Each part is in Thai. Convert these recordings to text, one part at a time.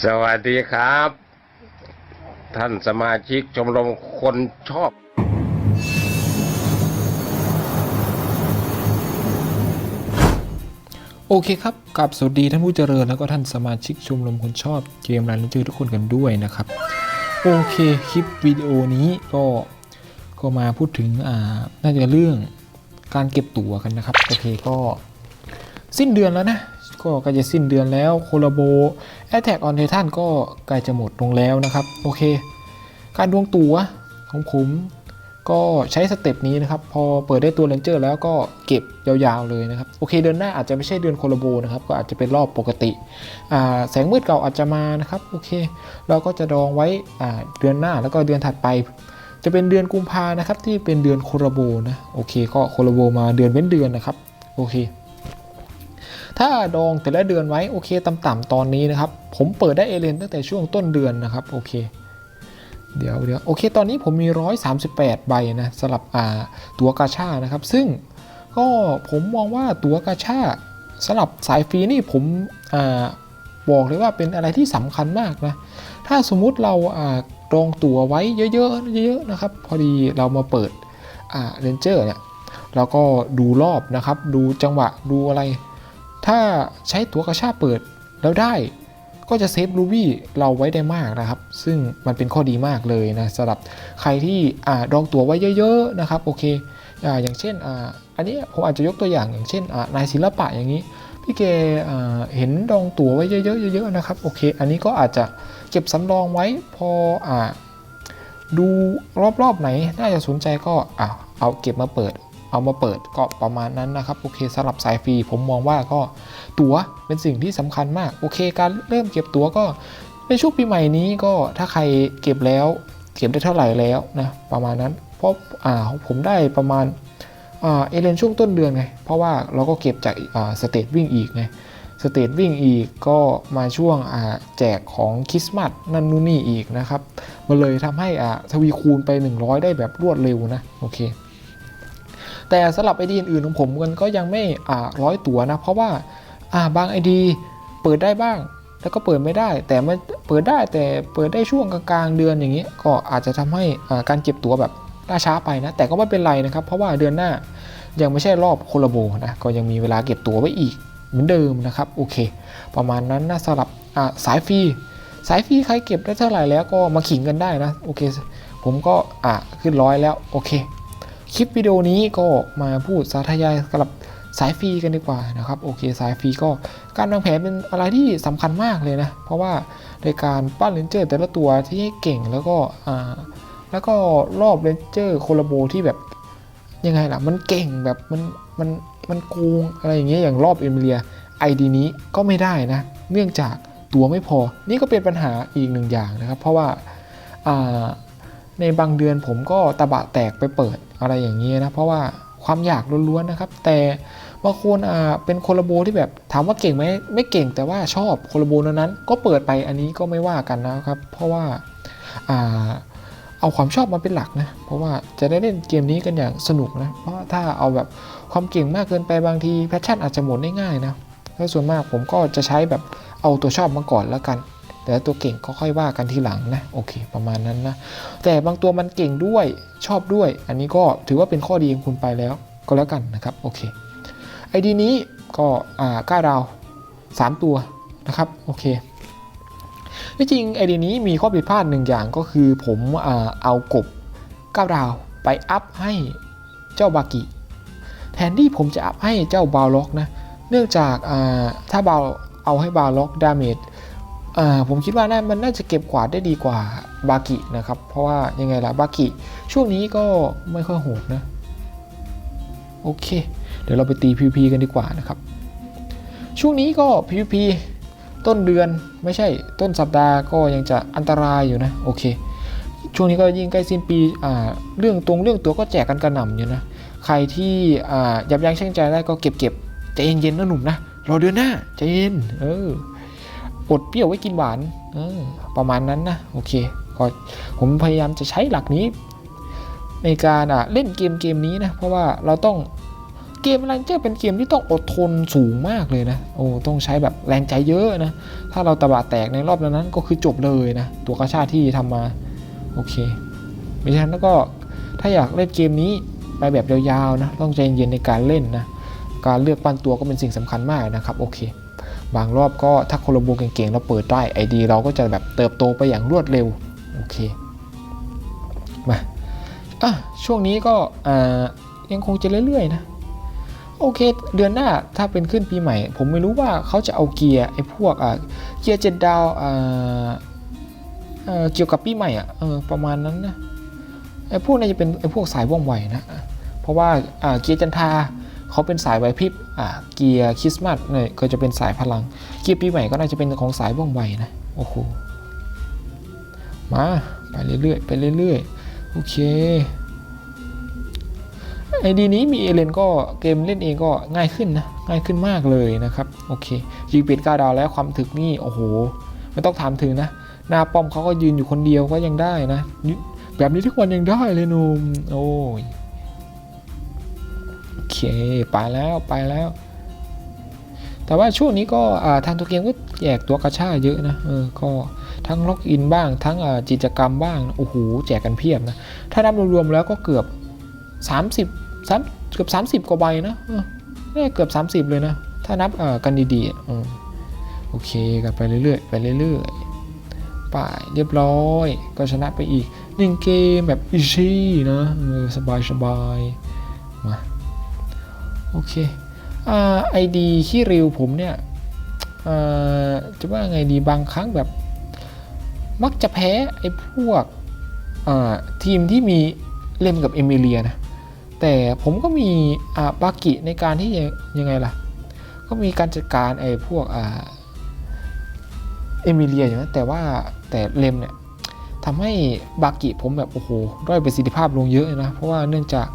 สวัสดีครับ ท่านสมาชิกชมรมคนชอบ โอเคครับกับสวัสดีท่านผู้เจริญแล้วก็ท่านสมาชิกชมรมคนชอบเกมรันเจอทุกคนกันด้วยนะครับ โอเคคลิปวิดีโอนี้ก็ก็มาพูดถึงอ่าน่าจะเรื่องการเก็บตั๋วกันนะครับ โอเคก็สิ้นเดือนแล้วนะ ก็ใกล้จะสิ้นเดือนแล้วโคลาโบแอ t แทกออนเททันก็ใกล้จะหมดลงแล้วนะครับ โอเค การดวงตัวของผมก็ใช้สเต็ปนี้นะครับ พอเปิดได้ตัวเลนเจอร์แล้วก็เก็บยาวๆเลยนะครับ โอเคเดือนหน้าอาจจะไม่ใช่เดือนโคลาโบนะครับ ก็อาจจะเป็นรอบปกติ แสงมืดเก่าอาจจะมานะครับ โอเค เราก็จะดองไว้เดือนหน้าแล้วก็เดือนถัดไป จะเป็นเดือนกุมภานะครับที่เป็นเดือนโคลาโบนะ โอเค ก็โคลาโบมาเดือนเว้นเดือนนะครับ โอเค ถ้าดองแต่ละเดือนไว้โอเคต่ำๆตอนนี้นะครับ ผมเปิดได้เอเลนตั้งแต่ช่วงต้นเดือนนะครับโอเคเดี๋ยวเดี๋ยวโอเค ตอนนี้ผมมี 138 ใบนะสำหรับอ่าตัวกาชานะครับ ซึ่งก็ผมมองว่าตัวกาชาสำหรับสายฟรีนี่ผมอ่าบอกเลยว่าเป็นอะไรที่สำคัญมากนะ ถ้าสมมุติเราอ่าดองตั๋วไว้เยอะๆเยอะๆนะครับ พอดีเรามาเปิดอ่าเรนเจอร์เนี่ยเราก็ดูรอบนะครับ ดูจังหวะดูอะไร ถ้าใช้ตั๋วกระชาเปิดแล้วได้ ก็จะเซฟรูบี้เราไว้ได้มากนะครับ ซึ่งมันเป็นข้อดีมากเลยนะสำหรับใครที่อ่าดองตั๋วไว้เยอะๆนะครับโอเคอ่าอย่างเช่นอ่าอันนี้ผมอาจจะยกตัวอย่างอย่างเช่นอ่านายศิลปะอย่างนี้พี่เกเห็นดองตั๋วไว้เยอะๆเยอะๆนะครับโอเค อันนี้ก็อาจจะเก็บสำรองไว้พออ่าดูรอบๆไหน น่าจะสนใจก็อ่าเอาเก็บมาเปิด เอามาเปิดก็ประมาณนั้นนะครับโอเคสำหรับสายฟรีผมมองว่าก็ตั๋วเป็นสิ่งที่สำคัญมากโอเค การเริ่มเก็บตั๋วก็ในช่วงปีใหม่นี้ก็ถ้าใครเก็บแล้วเก็บได้เท่าไหร่แล้วนะประมาณนั้นเพราะอ่าผมได้ประมาณอ่าเอเลนช่วงต้นเดือนไงเพราะว่าเราก็เก็บจากอ่าสเตทวิ่งอีกไงสเตทวิ่งอีกก็มาช่วงอ่าแจกของคริสต์มาสนั่นนู่นนี่อีกนะครับมันเลยทำให้อ่าทวีคูณไป 100 ได้แบบรวดเร็วนะโอเค แต่สำหรับไอดีอื่นๆของผมมันก็ยังไม่อ่าร้อยตัวนะ เพราะว่าอ่าบางไอดีเปิดได้บ้าง แล้วก็เปิดไม่ได้ แต่มันเปิดได้แต่เปิดได้ช่วงกลางเดือนอย่างนี้ก็อาจจะทำให้อ่าการเก็บตัวแบบล่าช้าไปนะ แต่ก็ไม่เป็นไรนะครับ เพราะว่าเดือนหน้ายังไม่ใช่รอบโคลาโบนะก็ยังมีเวลาเก็บตัวไว้อีกเหมือนเดิมนะครับโอเค ประมาณนั้นนะสำหรับอ่าสายฟรีสายฟรีใครเก็บได้เท่าไหร่แล้วก็มาขิงกันได้นะโอเค ผมก็อ่าขึ้นร้อยแล้วโอเค คลิปวิดีโอนี้ก็มาพูดสาธยายสำหรับสายฟรีกันดีกว่านะครับโอเคสายฟรีก็การวางแผนเป็นอะไรที่สำคัญมากเลยนะ เพราะว่าในการปั้นเลนเจอร์แต่ละตัวที่เก่งแล้วก็อ่าแล้วก็รอบเลนเจอร์โคลาโบที่แบบยังไงล่ะ มันเก่งแบบมันมันมันโกงอะไรอย่างเงี้ยอย่างรอบเอมิเลียไอดีนี้ก็ไม่ได้นะ เนื่องจากตัวไม่พอ นี่ก็เป็นปัญหาอีกหนึ่งอย่างนะครับ เพราะว่าอ่า ในบางเดือนผมก็ตะบะแตกไปเปิดอะไรอย่างนี้นะ เพราะว่าความอยากล้วนๆนะครับ แต่บางคนอ่าเป็นโคลาโบที่แบบถามว่าเก่งไหมไม่เก่งแต่ว่าชอบโคลาโบนั้นๆก็เปิดไปอันนี้ก็ไม่ว่ากันนะครับ เพราะว่าอ่าเอาความชอบมาเป็นหลักนะ เพราะว่าจะได้เล่นเกมนี้กันอย่างสนุกนะ เพราะถ้าเอาแบบความเก่งมากเกินไปบางทีแพชชั่นอาจจะหมดได้ง่ายนะแล้วส่วนมากผมก็จะใช้แบบเอาตัวชอบมาก่อนแล้วกัน แต่ตัวเก่งก็ค่อยว่ากันทีหลังนะโอเค ประมาณนั้นนะแต่บางตัวมันเก่งด้วยชอบด้วย อันนี้ก็ถือว่าเป็นข้อดีของคุณไปแล้วก็แล้วกันนะครับโอเคไอดีนี้ก็อ่าก้าดาว 3 ตัวนะครับโอเคที่จริงไอดีนี้มีข้อผิดพลาดหนึ่งอย่างก็คือผมอเอากบ9ดาวไปอัพให้เจ้าบากิแทนที่ผมจะอัพให้เจ้าบาล็อกนะเนื่องจากาถ้าบาเอาให้บาล็อกดาเมจ ผมคิดว่าน่ามันน่าจะเก็บกวาดได้ดีกว่าบากินะครับ เพราะว่ายังไงล่ะบากิช่วงนี้ก็ไม่ค่อยโหดนะ โอเค เดี๋ยวเราไปตี PVP กันดีกว่านะครับ ช่วงนี้ก็ PVP ต้นเดือนไม่ใช่ต้นสัปดาห์ก็ยังจะอันตรายอยู่นะโอเค ช่วงนี้ก็ยิ่งใกล้สิ้นปีอ่าเรื่องตรงเรื่องตัวก็แจกกันกระหน่ำอยู่นะใครที่อ่ายับยั้งชั่งใจได้ก็เก็บเก็บใจเย็นๆนะหนุ่มนะรอเดือนหน้าใจเย็นเออ อดเปรี้ยวไว้กินหวานเออประมาณนั้นนะโอเคก็ผมพยายามจะใช้หลักนี้ ในการอะเล่นเกมเกมนี้นะเพราะว่าเราต้องเกมรันเจอร์เป็นเกมที่ต้องอดทนสูงมากเลยนะโอ้ต้องใช้แบบแรงใจเยอะนะ ถ้าเราตะบะแตกในรอบนั้นก็คือจบเลยนะ ตัวกระชาที่ทำมา โอเคไม่ฉะนั้นแล้วก็ถ้าอยากเล่นเกมนี้ไปแบบยาวๆนะ ต้องใจเย็นในการเล่นนะ การเลือกปั้นตัวก็เป็นสิ่งสำคัญมากนะครับ โอเค บางรอบก็ถ้าคโลโบเก่งๆเราเปิดได้ไอดีเราก็จะแบบเติบโตไปอย่างรวดเร็วโอเคมาอะช่วงนี้ก็อ่ายังคงจะเรื่อยๆนะโอเค เดือนหน้าถ้าเป็นขึ้นปีใหม่ ผมไม่รู้ว่าเขาจะเอาเกียร์ไอ้พวกอ่าเกียร์เจ็ดดาวอ่าเกี่ยวกับปีใหม่อะอประมาณนั้นนะไอ้พวกนี้จะเป็นไอ้พวกสายว่องไวนะเพราะว่าเกียร์จันทา เขาเป็นสายไหวพริบอ่าเกียร์คริสต์มาสเนี่ยก็จะเป็นสายพลัง เกียร์ปีใหม่ก็น่าจะเป็นของสายว่องไวนะ โอ้โห มาไปเรื่อยๆไปเรื่อยๆ โอเคไอดีนี้มีเอเลนก็เกมเล่นเองก็ง่ายขึ้นนะ ง่ายขึ้นมากเลยนะครับ โอเคยิงป็ดก้าดาวแล้วความถึกนี่ โอ้โห ไม่ต้องถามถึงนะ หน้าป้อมเขาก็ยืนอยู่คนเดียวก็ยังได้นะ แบบนี้ทุกวันยังได้เลยนุ่มโอ้ย ไปแล้วไปแล้ว แต่ว่าช่วงนี้ก็ทางตัวเกมก็แจกตัวกระชาเยอะนะเออก็ทั้งล็อกอินบ้างทั้งอ่ากิจกรรมบ้างโอ้โหแจกกันเพียบนะถ้านับรวมๆแล้วก็เกือบ 30สามเกือบ30 กว่าใบนะเออเนี่ยเกือบ 30 เลยนะ ถ้านับกันดีๆโอเคกันไปเรื่อยๆไปเรื่อยๆไป่ายเรียบร้อย ก็ชนะไปอีกหนึ่งเกมแบบอีซี่นะสบายสบายๆมา โอเคอ่าไอดีขี้ริวผมเนี่ยจะว่าไงดีบางครั้งแบบ มักจะแพ้ไอ้พวกอ่าทีมที่มีเล่มกับเอมิเลียนะ แต่ผมก็มีอ่าบากิในการที่ยังยงไงล่ะ ก็มีการจัดการไอ้พวกอ่าเอมิเลียอย่างนั้นแต่ว่าแต่เลมเนี่ยทำให้บากิผมแบบ โอ้โห ด้อยประสิทธิภาพลงเยอะนะ เพราะว่าเนื่องจาก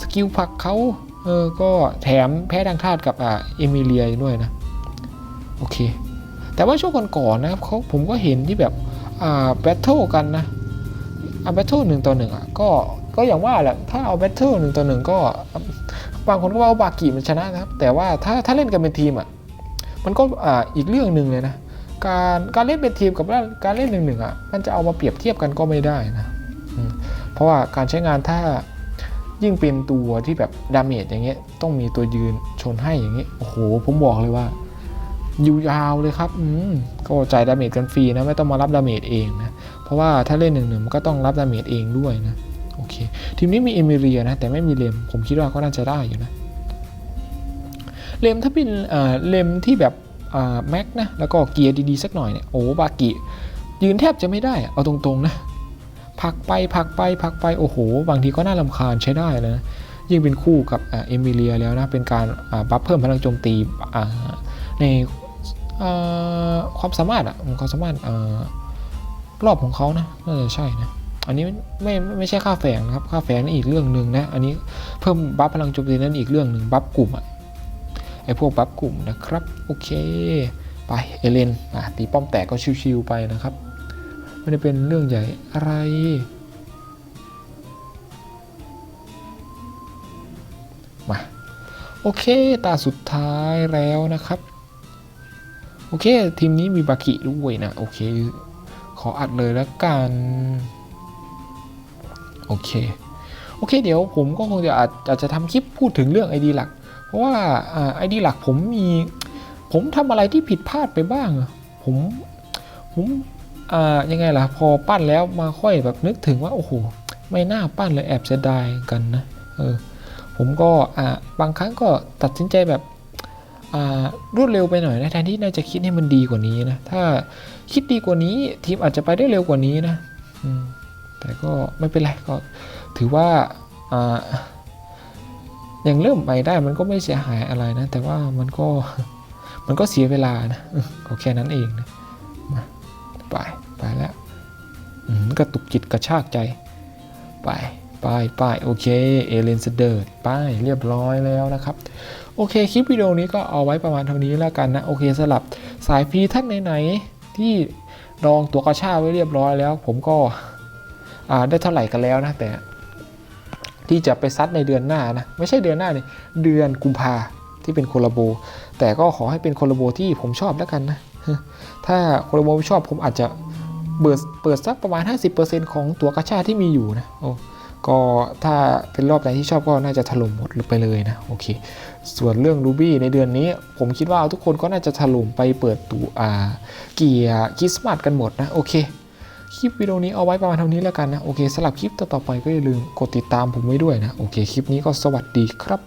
สกิลผลักเขา เออก็แถมแพ้ทางธาตุกับอ่าเอมิเลียด้วยนะ โอเค แต่ว่าช่วงก่อนๆนะครับเขาผมก็เห็นที่แบบอ่าแบทเทิลกันนะอาแบทเทิลหนึ่งต่อหนึ่งอะก็ก็อย่างว่าแหละถ้าเอาแบทเทิลหนึ่งต่อหนึ่งก็บางคนก็ว่าบากิมันชนะนะครับ แต่ว่าถ้าถ้าเล่นกันเป็นทีมอะมันก็อ่าอีกเรื่องหนึ่งเลยนะการการเล่นเป็นทีมกับการเล่นหนึ่งหนึ่งอะมันจะเอามาเปรียบเทียบกันก็ไม่ได้นะเพราะว่าการใช้งานถ้า ยิ่งเป็นตัวที่แบบดาเมจอย่างเงี้ยต้องมีตัวยืนชนให้อย่างเงี้ยโอ้โห ผมบอกเลยว่าอยู่ยาวเลยครับอืมก็จ่ายดาเมจกันฟรีนะไม่ต้องมารับดาเมจเองนะ เพราะว่าถ้าเล่นหนึ่งหนึ่งมันก็ต้องรับดาเมจเองด้วยนะโอเค ทีมนี้มีเอมิเรียนะ แต่ไม่มีเลม ผมคิดว่าก็น่าจะได้อยู่นะ เลมถ้าเป็นเอ่อเลมที่แบบอ่าแม็กนะ แล้วก็เกียร์ดีๆ สักหน่อยเนี่ยโอ้บากิยืนแทบจะไม่ได้อะเอาตรงๆนะ ผักไปผักไปผักไปโอ้โห บางทีก็น่าลำคาญใช้ได้นะยิ่งเป็นคู่กับเอมิเลียแล้วนะเป็นการบัฟเพิ่มพลังโจมตีในความสามารถอะความสามารถอรอบของเขานะน่าจะใช่นะอันนี้ไม่ไม่ไม่ใช่ค่าแฝงนะครับค่าแฝงนี่อีกเรื่องหนึ่งนะอันนี้เพิ่มบัฟพลังโจมตีนั้นอีกเรื่องหนึ่งบัฟกลุ่มอะไอพวกบัฟกลุ่มนะครับโอเค ไปเอเลนตีป้อมแตกก็ชิวๆไปนะครับ ไม่ได้เป็นเรื่องใหญ่อะไร มา โอเค ตาสุดท้ายแล้วนะครับ โอเค ทีมนี้มีบากิด้วยนะ โอเค ขออัดเลยแล้วกัน โอเค โอเค เดี๋ยวผมก็คงจะอาจอาจจะทำคลิปพูดถึงเรื่อง ID หลัก เพราะว่าไอดีหลักผมมี ผมทำอะไรที่ผิดพลาดไปบ้าง ผมผม ยังไงล่ะพอปั้นแล้วมาค่อยแบบนึกถึงว่าโอ้โหไม่น่าปั้นเลยแอบเสียดายกันนะเออผมก็อ่าบางครั้งก็ตัดสินใจแบบอ่ารวดเร็วไปหน่อยนะแทนที่น่าจะคิดให้มันดีกว่านี้นะถ้าคิดดีกว่านี้ทีมอาจจะไปได้เร็วกว่านี้นะแต่ก็ไม่เป็นไรก็ถือว่าอ่ายังเริ่มไปได้มันก็ไม่เสียหายอะไรนะ แต่ว่ามันก็มันก็เสียเวลานะก็แค่นั้นเองนะมา ไปไปแล้วกระตุกจิตกระชากใจ ไปไปไปโอเคเอเลนเสเดิร์ดไปเรียบร้อยแล้วนะครับโอเคคลิปวิดีโอนี้ก็เอาไว้ประมาณเท่านี้แล้วกันนะ โอเคสลับสายฟรีท่านไหนๆที่ลองตัวกระชากไว้เรียบร้อยแล้ว ผมก็ได้เท่าไหร่กันแล้วนะแต่ ที่จะไปซัดในเดือนหน้านะไม่ใช่เดือนหน้าเลยเดือนกุมภาที่เป็นโคลาโบ แต่ก็ขอให้เป็นโคลาโบที่ผมชอบแล้วกันนะ ถ้าโคลาโบไม่ชอบผมอาจจะเปิดเปิดสักประมาณ 50%ของตัวกระชาที่มีอยู่นะโอ้ก็ถ้าเป็นรอบไหนที่ชอบก็น่าจะถล่มหมดไปเลยนะโอเค ส่วนเรื่องรูบี้ในเดือนนี้ ผมคิดว่าทุกคนก็น่าจะถล่มไปเปิดตัวอ่าเกียร์คริสต์มาสกันหมดนะโอเคคลิปวิดีโอนี้เอาไว้ประมาณเท่านี้แล้วกันนะโอเคสำหรับคลิปต่อๆไปก็อย่าลืมกดติดตามผมไว้ด้วยนะโอเคคลิปนี้ก็สวัสดีครับ